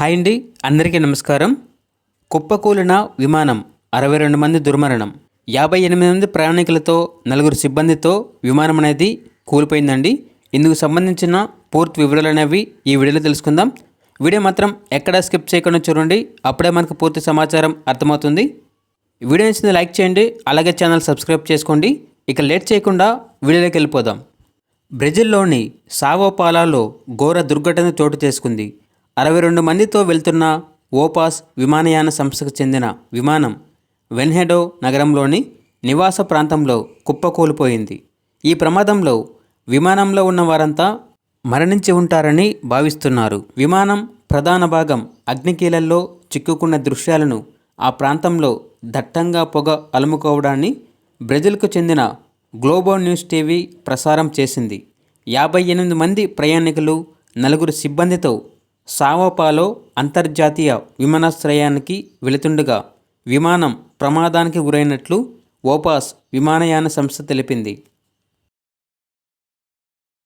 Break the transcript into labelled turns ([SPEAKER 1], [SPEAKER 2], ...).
[SPEAKER 1] Hi అండి అందరికీ నమస్కారం. కుప్పకూలిన విమానం అరవై రెండు మంది దుర్మరణం. యాభై ఎనిమిది మంది ప్రయాణికులతో నలుగురు సిబ్బందితో విమానం అనేది కూలిపోయిందండి. ఇందుకు సంబంధించిన పూర్తి వివరాలు అనేవి ఈ వీడియోలో తెలుసుకుందాం. వీడియో మాత్రం ఎక్కడా స్కిప్ చేయకుండా చూడండి. అప్పుడే మనకు పూర్తి సమాచారం అర్థమవుతుంది. వీడియో నచ్చింది లైక్ చేయండి అలాగే ఛానల్ సబ్స్క్రైబ్ చేసుకోండి. ఇక లేట్ చేయకుండా వీడియోలోకి వెళ్ళిపోదాం. బ్రెజిల్లోని సావోపాలాలో ఘోర దుర్ఘటన చోటు చేసుకుంది. అరవై రెండు మందితో వెళ్తున్న ఓపాస్ విమానయాన సంస్థకు చెందిన విమానం వెన్హెడో నగరంలోని నివాస ప్రాంతంలో కుప్పకూలిపోయింది. ఈ ప్రమాదంలో విమానంలో ఉన్న వారంతా మరణించి ఉంటారని భావిస్తున్నారు. విమానం ప్రధాన భాగం అగ్నికీలల్లో చిక్కుకున్న దృశ్యాలను ఆ ప్రాంతంలో దట్టంగా పొగ అలుముకోవడాన్ని బ్రెజిల్కు చెందిన గ్లోబో న్యూస్ టీవీ ప్రసారం చేసింది. యాభై ఎనిమిది మంది ప్రయాణికులు నలుగురు సిబ్బందితో సావోపాలో అంతర్జాతీయ విమానాశ్రయానికి వెళుతుండగా విమానం ప్రమాదానికి గురైనట్లు ఓపాస్ విమానయాన సంస్థ తెలిపింది.